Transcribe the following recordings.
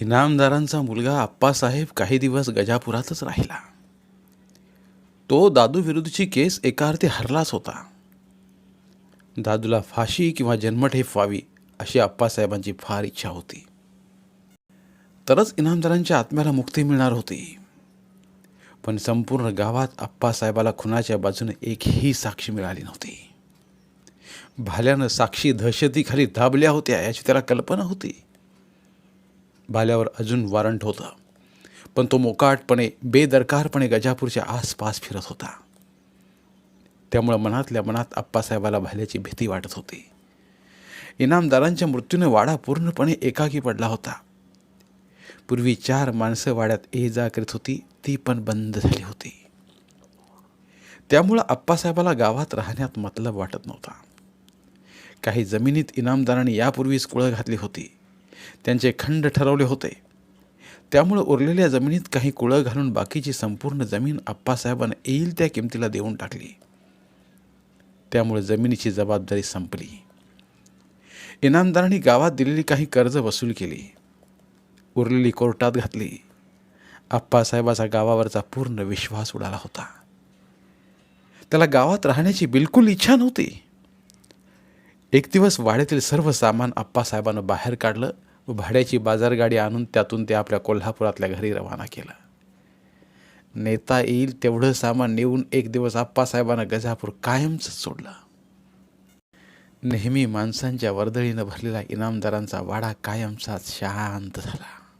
इनामदारांचा मुलगा आप्पासाहेब काही दिवस गजापुरातच राहिला. तो दादूविरुद्धची केस एका अर्थी हरलाच होता. दादूला फाशी किंवा जन्मठेप व्हावी अशी आप्पासाहेबांची फार इच्छा होती. तरच इनामदारांच्या आत्म्याला मुक्ती मिळणार होती. पण संपूर्ण गावात आप्पासाहेबाला खुनाच्या बाजूने एकही साक्षी मिळाली नव्हती. भाल्यानं साक्षी दहशतीखाली दाबल्या होत्या याची त्याला कल्पना होती. भाल्यावर अजून वॉरंट होतं. पण तो मोकाटपणे बेदरकारपणे गजापूरच्या आसपास फिरत होता. त्यामुळं मनातल्या मनात आप्पासाहेबाला भाल्याची भीती वाटत होती. इनामदारांच्या मृत्यूने वाडा पूर्णपणे एकाकी पडला होता. पूर्वी चार माणसं वाड्यात ये जा करीत होती ती पण बंद झाली होती. त्यामुळं आप्पासाहेबाला गावात राहण्यात मतलब वाटत नव्हता. काही जमिनीत इनामदारांनी यापूर्वीच कुळं घातली होती. त्यांचे खंड ठरवले होते. त्यामुळं उरलेल्या जमिनीत काही कुळं घालून बाकीची संपूर्ण जमीन आप्पासाहेबांना येईल त्या किमतीला देऊन टाकली. त्यामुळे जमिनीची जबाबदारी संपली. इनामदारांनी गावात दिलेली काही कर्ज वसूल केली. उरलेली कोर्टात घातली. आप्पासाहेबाचा गावावरचा पूर्ण विश्वास उडाला होता. त्याला गावात राहण्याची बिलकुल इच्छा नव्हती. एक दिवस वाड्यातील सर्व सामान आप्पासाहेबानं बाहेर काढलं व भाड्याची बाजारगाडी आणून त्यातून ते आपल्या कोल्हापुरातल्या घरी रवाना केलं. नेता येईल तेवढं सामान नेऊन एक दिवस आप्पासाहेबानं गजापूर कायमच सोडलं. नेहमी माणसांच्या वर्दळीनं भरलेला इनामदारांचा वाडा कायमचाच शांत झाला.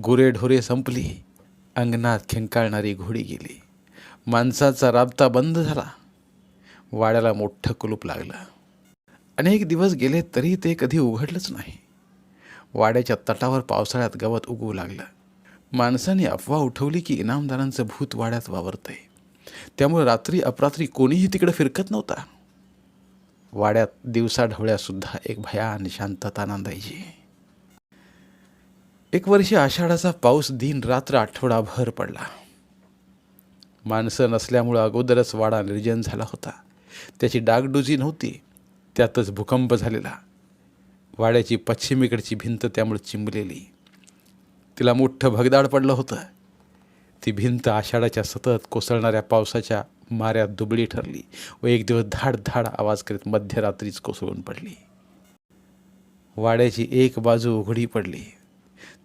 गुरेढोरे संपली अंगणात खिंकाळणारी घोडी गेली. माणसाचा राबता बंद झाला. वाड्याला मोठं कुलूप लागलं. अनेक दिवस गेले तरी ते कधी उघडलंच नाही. वाड्याच्या तटावर पावसाळ्यात गवत उगवू लागलं. माणसाने अफवा उठवली की इनामदारांचं भूत वाड्यात वावरतंय. त्यामुळे रात्री अपरात्री कोणीही तिकडे फिरकत नव्हता. वाड्यात दिवसा ढवळ्यासुद्धा एक भयान शांतता नांदायची. एक वर्षी आषाढाचा पाऊस दिन रात्र आठवडाभर पडला. माणसं नसल्यामुळं अगोदरच वाडा निर्जन झाला होता. त्याची डागडुजी नव्हती. त्यातच भूकंप झालेला. वाड्याची पश्चिमेकडची भिंत त्यामुळे चिंबलेली. तिला मोठं भगदाड पडलं होतं. ती भिंत आषाढाच्या सतत कोसळणाऱ्या पावसाच्या माऱ्यात दुबळी ठरली व एक दिवस धाड धाड आवाज करीत मध्यरात्रीच कोसळून पडली. वाड्याची एक बाजू उघडी पडली.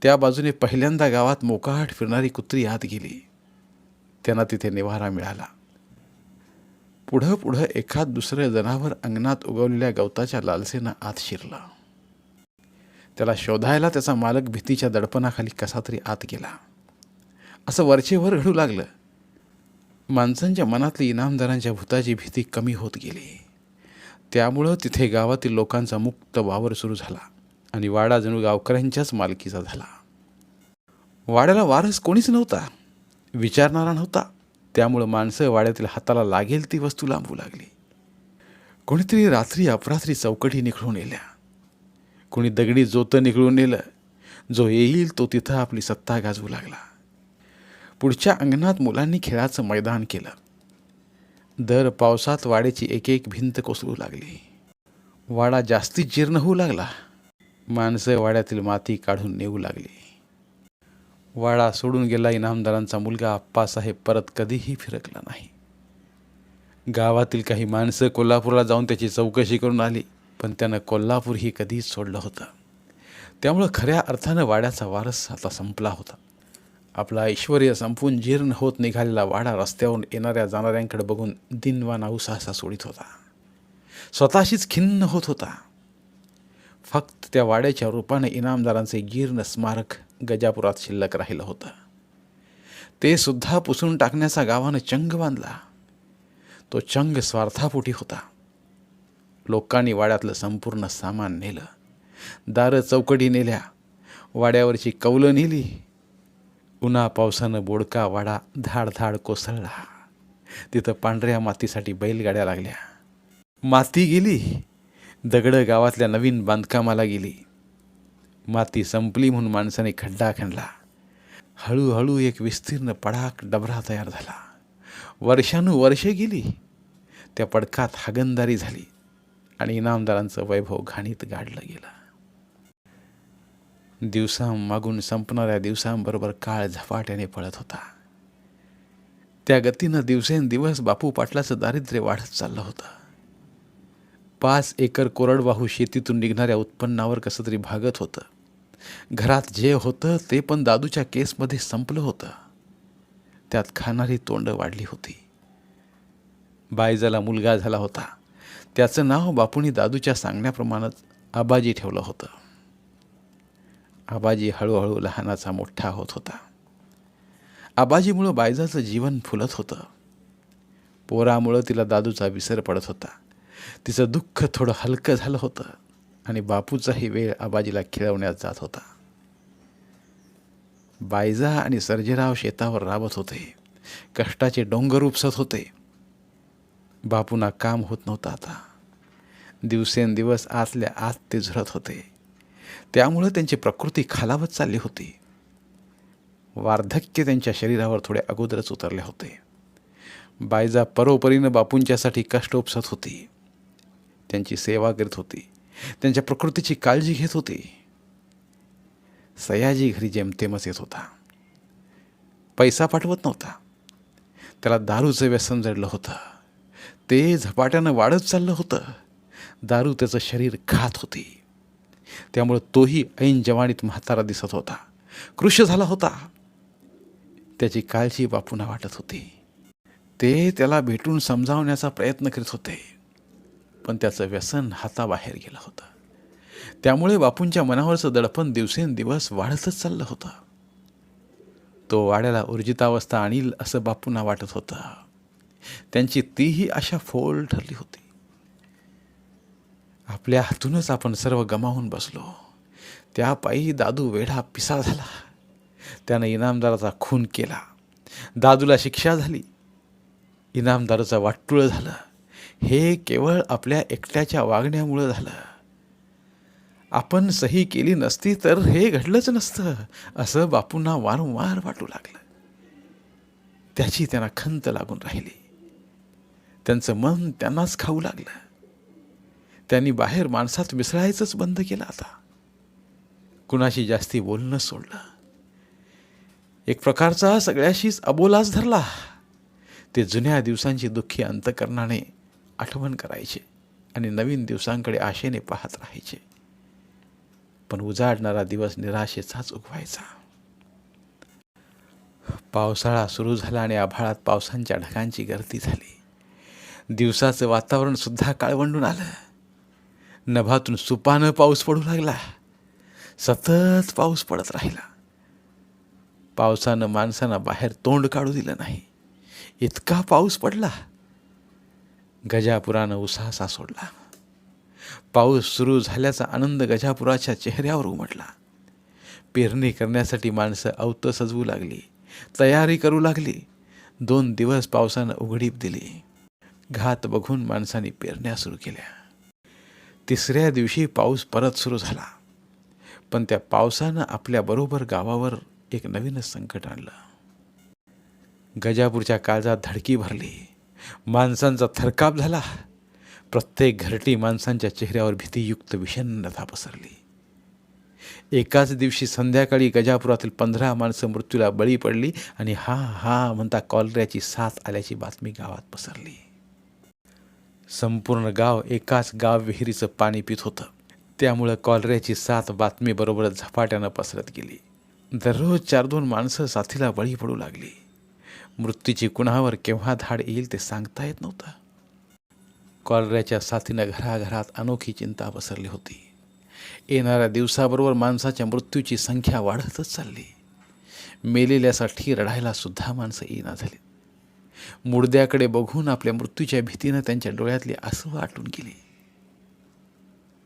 त्या बाजूने पहिल्यांदा गावात मोकाट फिरणारी कुत्री आत गेली. त्यांना तिथे निवारा मिळाला. पुढं पुढं एखाद दुसरं जनावर अंगणात उगवलेल्या गवताच्या लालसेनं आत शिरलं. त्याला शोधायला त्याचा मालक भीतीच्या दडपणाखाली कसा तरी आत गेला. असं वरचेवर घडू लागलं. माणसांच्या मनातली इनामदारांच्या भूताची भीती कमी होत गेली. त्यामुळं तिथे गावातील लोकांचा मुक्त वावर सुरू झाला आणि वाडा जणू गावकऱ्यांच्याच मालकीचा झाला. वाड्याला वारस कोणीच नव्हता. विचारणारा नव्हता. त्यामुळं माणसं वाड्यातील हाताला लागेल ती वस्तू लांबू लागली. कोणीतरी रात्री अपरात्री चौकटी निखळून येल्या. कोणी दगडी जोतं निघळून नेलं. जो येईल तो तिथं आपली सत्ता गाजवू लागला. पुढच्या अंगणात मुलांनी खेळाचं मैदान केलं. दर पावसात वाड्याची एक एक भिंत कोसळू लागली. वाडा जास्तीत जीर्ण होऊ लागला. माणसं वाड्यातील माती काढून नेऊ लागली. वाडा सोडून गेला इनामदारांचा मुलगा आप्पासाहेब परत कधीही फिरकला नाही. गावातील काही माणसं कोल्हापूरला जाऊन त्याची चौकशी करून आली. पण त्यानं कोल्हापूर ही कधीच सोडलं होतं. त्यामुळं खऱ्या अर्थानं वाड्याचा वारस आता संपला होता. आपला ऐश्वर्य संपून जीर्ण होत निघालेला वाडा रस्त्यावरून येणाऱ्या जाणाऱ्यांकडे बघून दिनवाना असा सोडित होता. स्वतःशीच खिन्न होत होता. फक्त त्या वाड्याच्या रूपाने इनामदारांचे जीर्ण स्मारक गजापुरात शिल्लक राहिलं होतं. ते सुद्धा पुसून टाकण्याचा गावानं चंग बांधला. तो चंग स्वार्थापोटी होता. लोकांनी वाड्यातलं संपूर्ण सामान नेलं. दारं चौकटी नेल्या. वाड्यावरची कौलं नेली. उन्हा पावसानं बोडका वाडा धाड धाड कोसळला. तिथं पांढऱ्या मातीसाठी बैलगाड्या लागल्या. माती गेली. दगडं गावातल्या नवीन बांधकामाला गेली. माती संपली म्हणून माणसाने खड्डा खणला. हळूहळू एक विस्तीर्ण पडाक डबरा तयार झाला. वर्षानुवर्षे गेली. त्या पडकात हागंदारी झाली. आणि इनामदारांचं वैभव घाणीत गाडलं गेलं. दिवसांमागून संपणाऱ्या दिवसांबरोबर काळ झपाट्याने पळत होता. त्या गतीनं दिवसेंदिवस बापू पाटलाचं दारिद्र्य वाढत चाललं होतं. पाच एकर कोरडवाहू शेतीतून निघणाऱ्या उत्पन्नावर कसं तरी भागत होतं. घरात जे होतं ते पण दादूच्या केसमध्ये संपलं होतं. त्यात खाणारी तोंड वाढली होती. बायजाला मुलगा झाला होता त्याचं नाव बापूंनी दादूच्या सांगण्याप्रमाणेच आबाजी ठेवलं होतं. आबाजी हळूहळू लहानाचा मोठा होत होता. आबाजीमुळं बायजाचं जीवन फुलत होतं. पोरामुळं तिला दादूचा विसर पडत होता. तिचं दुःख थोडं हलकं झालं होतं आणि बापूचाही वेळ आबाजीला खिळवण्यात जात होता. बायजा आणि सर्जेराव शेतावर राबत होते. कष्टाचे डोंगर उपसत होते. बापूंना काम होत नव्हतं आता. दिवसेंदिवस आतल्या आत ते झरत होते. त्यामुळं त्यांची प्रकृती खालावत चालली होती. वार्धक्य त्यांच्या शरीरावर थोडे अगोदरच उतरले होते. बायजा परोपरीनं बापूंच्यासाठी कष्ट उपसत होती. त्यांची सेवा करीत होती. त्यांच्या प्रकृतीची काळजी घेत होती. सयाजी घरी जेमतेमच येत होता. पैसा पाठवत नव्हता. त्याला दारूचं व्यसन जडलं होतं. ते झपाट्यानं वाढत चाललं होतं. दारू त्याचं शरीर खात होती. त्यामुळं तोही ऐन जवानीत म्हातारा दिसत होता. कृश झाला होता. त्याची काळजी बापूंना वाटत होती. ते त्याला भेटून समजावण्याचा प्रयत्न करीत होते. पण त्याचं व्यसन हाताबाहेर गेलं होतं. त्यामुळे बापूंच्या मनावरचं दडपण दिवसेंदिवस वाढतच चाललं होतं. तो वाड्याला ऊर्जितावस्था आणील असं बापूंना वाटत होतं. त्यांची तीही आशा फोल ठरली होती. आपल्या हातूनच आपण सर्व गमावून बसलो. त्या पायी दादू वेढा पिसा झाला. त्यानं इनामदाराचा खून केला. दादूला शिक्षा झाली. इनामदाराचं वाटुळं झालं. हे केवळ आपल्या एकट्याच्या वागण्यामुळं झालं. आपण सही केली नसती तर हे घडलंच नसतं असं बापूंना वारंवार वाटू लागलं. त्याची त्यांना खंत लागून राहिली. त्यांचं मन त्यांनाच खाऊ लागलं. त्यांनी बाहेर माणसात मिसळायचंच बंद केलं आता. कुणाशी जास्ती बोलणं सोडलं. एक प्रकारचा सगळ्याशीच अबोलाच धरला. ते जुन्या दिवसांची दुःखी अंतकरणाने आठवण करायचे आणि नवीन दिवसांकडे आशेने पाहत राहायचे. पण उजाडणारा दिवस निराशेचाच उगवायचा. पावसाळा सुरू झाला आणि आभाळात पावसांच्या ढगांची गर्दी झाली. दिवसाचं वातावरणसुद्धा काळवंडून आलं. नभातून सुपानं पाऊस पडू लागला. सतत पाऊस पडत राहिला. पावसानं माणसांना बाहेर तोंड काढू दिलं नाही. इतका पाऊस पडला. गजापुरानं उसासा सोडला. पाऊस सुरू झाल्याचा आनंद गजापुराच्या चेहऱ्यावर उमटला. पेरणी करण्यासाठी माणसं अवतं सजवू लागली. तयारी करू लागली. दोन दिवस पावसानं उघडीप दिली. घात बघून माणसांनी पेरण्या सुरू केल्या. तिसऱ्या दिवशी पाऊस परत सुरू झाला. पण त्या पावसानं आपल्याबरोबर गावावर एक नवीनच संकट आणलं. गजापूरच्या काळजात धडकी भरली. माणसांचा थरकाप झाला. प्रत्येक घरटी माणसांच्या चेहऱ्यावर भीतीयुक्त विषन्नता पसरली. एकाच दिवशी संध्याकाळी गजापुरातील पंधरा माणसं मृत्यूला बळी पडली आणि हा हा म्हणता कॉलऱ्याची साथ आल्याची बातमी गावात पसरली. संपूर्ण गाव एकाच गाव विहिरीचं पाणी पित होतं. त्यामुळं कॉलऱ्याची साथ बातमीबरोबरच झपाट्यानं पसरत गेली. दररोज चार दोन माणसं साथीला बळी पडू लागली. मृत्यूची कुणावर केव्हा धाड येईल ते सांगता येत नव्हतं. कॉलऱ्याच्या साथीनं घराघरात अनोखी चिंता पसरली होती. येणाऱ्या दिवसाबरोबर माणसाच्या मृत्यूची संख्या वाढतच चालली. मेलेल्यासाठी रडायला सुद्धा माणसं येईना झाली मुडद्याकडे बघून आपल्या मृत्यूच्या भीतीनं त्यांच्या डोळ्यातली आसू आटून गेली.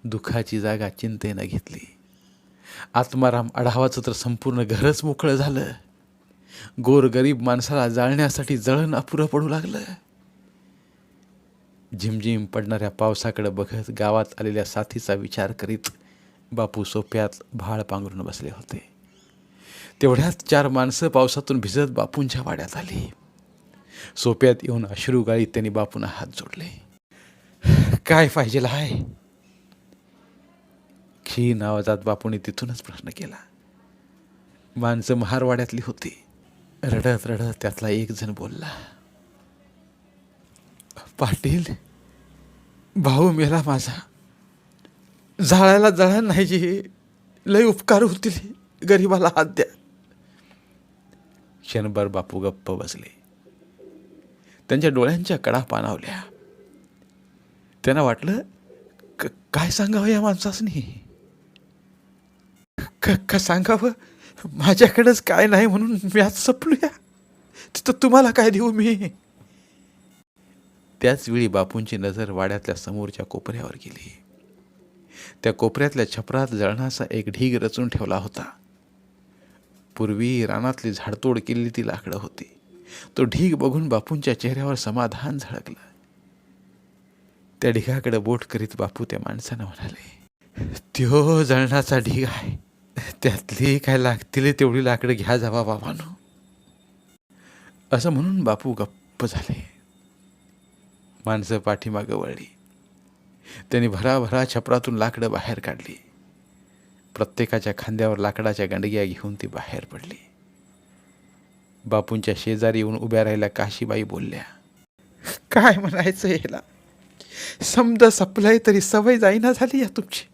दुःखाची जागा चिंतेनं घेतली. आत्माराम आढावाचं तर संपूर्ण घरच मोकळं झालं. गोरगरीब माणसाला जाळण्यासाठी जळण अपुरं पडू लागलं. झिमझिम पडणाऱ्या पावसाकडे बघत गावात आलेल्या साथीचा विचार करीत बापू सोप्यात भाळ पांघरून बसले होते. तेवढ्यात चार माणसं पावसातून भिजत बापूंच्या वाड्यात आली. सोप्यात येऊन अश्रू गाळीत त्यांनी बापूंना हात जोडले. काय पाहिजे आहे क्षीण आवाजात बापूने तिथूनच प्रश्न केला. माणसं महारवाड्यातली होती. रडत रडत त्यातला एक जण बोलला. पाटील भाऊ मेला माझा. जाळायला जळा नाही जे लय उपकार होतील. गरीबाला हात द्या. क्षणभर बापू गप्प बसले. त्यांच्या डोळ्यांच्या कडा पाणावल्या त्यांना वाटलं क- काय सांगावं या माणसासनी? क- का सांगावं? माझ्याकडंच काय नाही म्हणून मी आज सपलूया. तिथं तुम्हाला काय देऊ मी? त्याचवेळी बापूंची नजर वाड्यातल्या समोरच्या कोपऱ्यावर गेली. त्या कोपऱ्यातल्या छपरात जळणाचा एक ढीग रचून ठेवला होता. पूर्वी रानातली झाडतोड केलेली ती लाकडं होती. तो ढीग बघून बापूंच्या चेहऱ्यावर समाधान झळकलं. त्या ढिगाकडे बोट करीत बापू त्या माणसानं म्हणाले त्यो जळणाचा ढीग आहे. त्यातली काय लागतील तेवढी लाकडं घ्या जावा बाबानो. असं म्हणून बापू गप्प झाले. माणसं पाठीमागं वळली. त्यांनी भराभरा छपरातून लाकडं बाहेर काढली. प्रत्येकाच्या खांद्यावर लाकडाच्या गंडग्या घेऊन ती बाहेर पडली. बापूंच्या शेजारी येऊन उभ्या राहिल्या काशीबाई बोलल्या काय म्हणायचं याला? समजा सपलाय तरी सवय जाईना झाली या तुमची.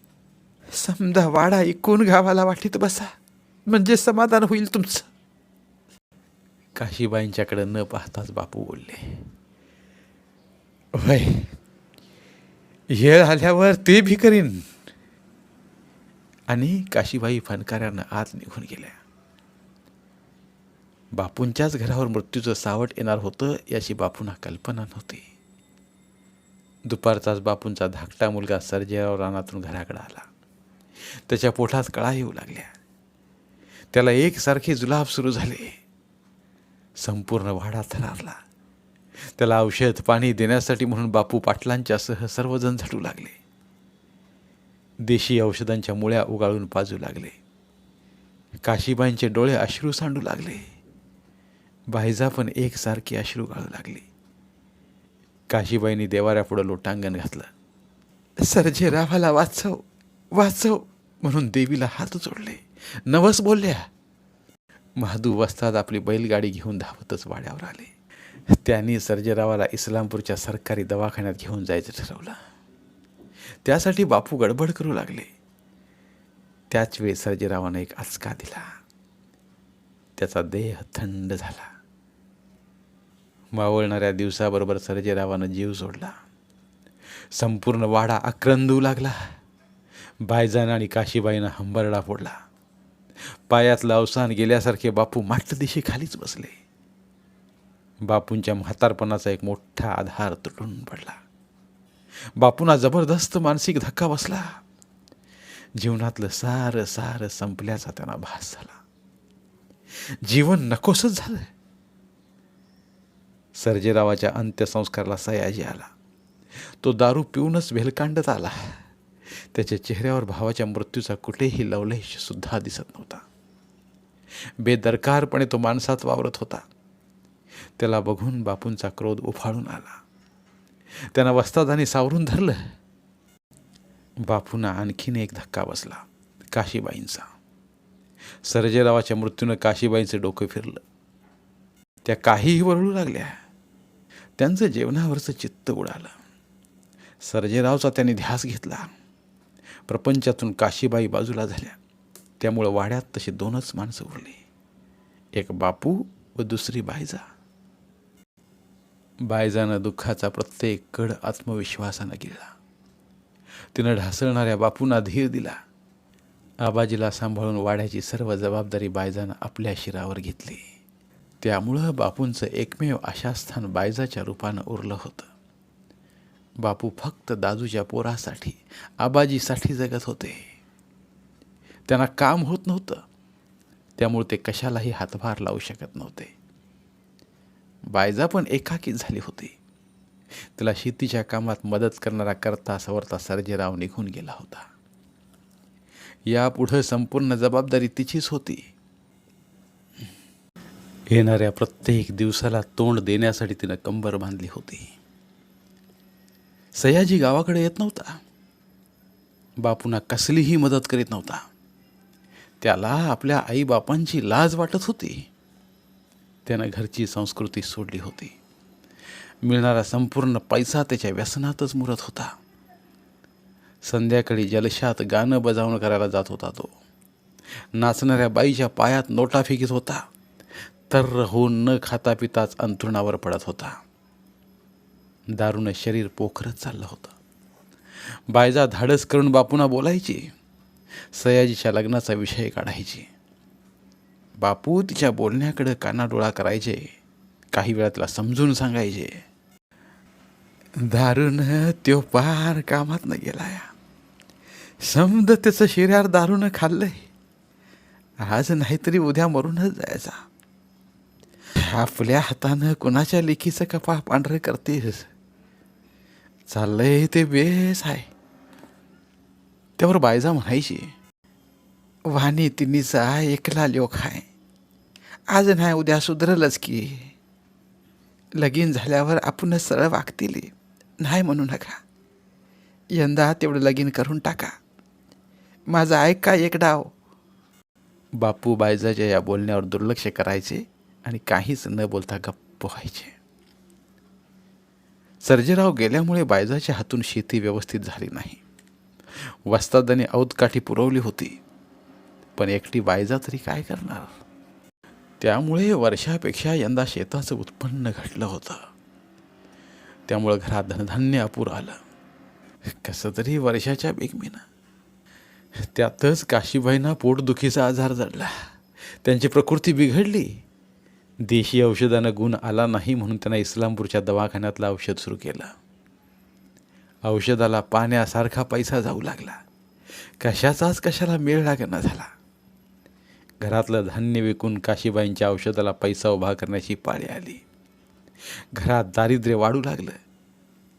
समजा वाडा इकून गावाला वाटीत बसा म्हणजे समाधान होईल तुमचं. काशीबाईंच्याकडे न पाहताच बापू बोलले वय येळ आल्यावर ते भी करीन. आणि काशीबाई फणकाऱ्यानं आत निघून गेल्या. बापूंच्याच घरावर मृत्यूचं सावट येणार होतं याची बापूंना कल्पना नव्हती. दुपारचाच बापूंचा धाकटा मुलगा सर्जेराव रानातून घराकडे आला. त्याच्या पोटात कळा येऊ लागल्या. त्याला एकसारखे जुलाब सुरू झाले. संपूर्ण वाडा थरारला. त्याला औषध पाणी देण्यासाठी म्हणून बापू पाटलांच्यासह सर्वजण झटू लागले. देशी औषधांच्या मुळ्या उगाळून पाजू लागले. काशीबाईंचे डोळे अश्रू सांडू लागले. बायजा पण एकसारखी अश्रू गाळू लागली. काशीबाईंनी देवाऱ्यापुढं लोटांगण घातलं. सरजे रावाला वाचव वाचव म्हणून देवीला हात जोडले. नवस बोलल्या. महादू वस्ताद आपली बैलगाडी घेऊन धावतच वाड्यावर आले. त्यांनी सर्जेरावाला इस्लामपूरच्या सरकारी दवाखान्यात घेऊन जायचं ठरवलं. त्यासाठी बापू गडबड करू लागले. त्याच वेळी सर्जेरावानं एक आचका दिला. त्याचा देह थंड झाला. मावळणाऱ्या दिवसाबरोबर सर्जेरावानं जीव सोडला. संपूर्ण वाडा आक्रंदू लागला. बायजान आणि काशीबाईनं हंबरडा फोडला. पायातलं अवसान गेल्यासारखे बापू माट दिशी खालीच बसले. बापूंच्या म्हातारपणाचा एक मोठा आधार तुटून पडला. बापूंना जबरदस्त मानसिक धक्का बसला. जीवनातलं सारं सारं संपल्याचा त्यांना भास झाला. जीवन नकोसच झालं सर्जेरावाच्या अंत्यसंस्काराला सयाजी आला. तो दारू पिऊनच भेलकांडत आला. त्याच्या चेहऱ्यावर भावाच्या मृत्यूचा कुठेही लवलेश सुद्धा दिसत नव्हता. बेदरकारपणे तो माणसात वावरत होता. त्याला बघून बापूंचा क्रोध उफाळून आला. त्यांना वस्तादानी सावरून धरलं. बापूंना आणखीन एक धक्का बसला काशीबाईंचा. सर्जेरावाच्या मृत्यूनं काशीबाईंचं डोकं फिरलं. त्या काहीही वरळू लागल्या. त्यांचं जेवणावरचं चित्त उडालं. सर्जेरावचा त्यांनी ध्यास घेतला. प्रपंचातून काशीबाई बाजूला झाल्या. त्यामुळं वाड्यात तशी दोनच माणसं उरली. एक बापू व दुसरी बायजा. बायजानं दुःखाचा प्रत्येक कड आत्मविश्वासानं गिळला. तिनं ढासळणाऱ्या बापूंना धीर दिला. आबाजीला सांभाळून वाढ्याची सर्व जबाबदारी बायजानं आपल्या शिरावर घेतली. त्यामुळं बापूंचं एकमेव आशास्थान बायजाच्या रूपानं उरलं होतं. बापू फक्त दाजूच्या पोरासाठी आबाजीसाठी जगत होते. त्यांना काम होत नव्हतं. त्यामुळे ते कशालाही हातभार लावू शकत नव्हते. बायजा पण एकाकीच झाली होती. तिला शेतीच्या कामात मदत करणारा करता सवरता सर्जेराव निघून गेला होता. यापुढं संपूर्ण जबाबदारी तिचीच होती. येणाऱ्या प्रत्येक दिवसाला तोंड देण्यासाठी तिनं कंबर बांधली होती. सयाजी गावाकडे येत नव्हता. बापूंना कसलीही मदत करीत नव्हता. त्याला आपल्या आईबापांची लाज वाटत होती. त्यानं घरची संस्कृती सोडली होती. मिळणारा संपूर्ण पैसा त्याच्या व्यसनातच मुरत होता. संध्याकाळी जलशात गाणं बजावणं करायला जात होता तो. नाचणाऱ्या बाईच्या पायात नोटा फेकीत होता. तर होऊन न खाता पिताच अंथरुणावर पडत होता. दारूनं शरीर पोखरत चाललं होतं. बायजा धाडस करून बापूंना बोलायची. सयाजीच्या लग्नाचा विषय काढायची. बापू तिच्या बोलण्याकडं कानाडोळा करायचे. काही वेळा तिला समजून सांगायचे. दारून त्यो पार कामात न गेलाया. समद त्याचं शिर्यार दारूनं खाल्लंय. आज नाहीतरी उद्या मरूनच जायचा. आपल्या हातानं कुणाच्या लेखीचं कपा पांढरं करतेस? चाललंय ते बेस आहे. त्यावर बायजा म्हणायची वाणी तिन्हीचा एकला लोक आहे. आज नाही उद्या सुधरलच की. लगीन झाल्यावर आपणच सरळ वागतील. नाही म्हणू नका. यंदा तेवढं लगीन करून टाका. माझं ऐक का एक डाव. बापू बायजाच्या या बोलण्यावर दुर्लक्ष करायचे आणि काहीच न बोलता गप्प व्हायचे. सर्जेराव गेल्यामुळे बायजाच्या हातून शेती व्यवस्थित झाली नाही. वस्तादाने औदकाठी पुरवली होती. पण एकटी बायजा तरी काय करणार? त्यामुळे वर्षापेक्षा यंदा शेताचं उत्पन्न घटलं होतं. त्यामुळं घरात धनधान्य अपुर आलं. कसं तरी वर्षाच्या बेगमीनं. त्यातच काशीबाईंना पोटदुखीचा आजार जडला त्यांची प्रकृती बिघडली. देशी औषधानं गुण आला नाही म्हणून त्यांना इस्लामपूरच्या दवाखान्यातलं औषध सुरू केलं. औषधाला पाण्यासारखा पैसा जाऊ लागला. कशाचाच कशाला मेळ लागना झाला. घरातलं धान्य विकून काशीबाईंच्या औषधाला पैसा उभा करण्याची पाळी आली. घरात दारिद्र्य वाढू लागलं.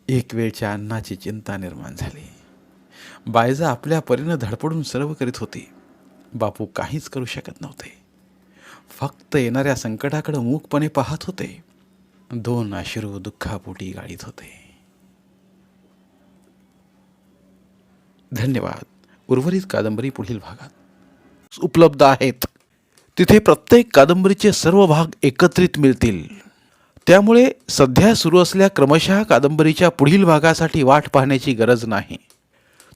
एक वेळच्या अन्नाची चिंता निर्माण झाली. बायजा आपल्या परीनं धडपडून सर्व करीत होती. बापू काहीच करू शकत नव्हते. फक्त येणाऱ्या संकटाकडे मूकपणे पाहत होते. दोन अश्रू दुःखापोटी गाळीत होते. धन्यवाद. उर्वरित कादंबरी पुढील भागात. उपलब्ध आहेत. तिथे प्रत्येक कादंबरीचे सर्व भाग एकत्रित मिळतील. त्यामुळे सध्या सुरू असल्या क्रमशः कादंबरीच्या पुढील भागासाठी वाट पाहण्याची गरज नाही.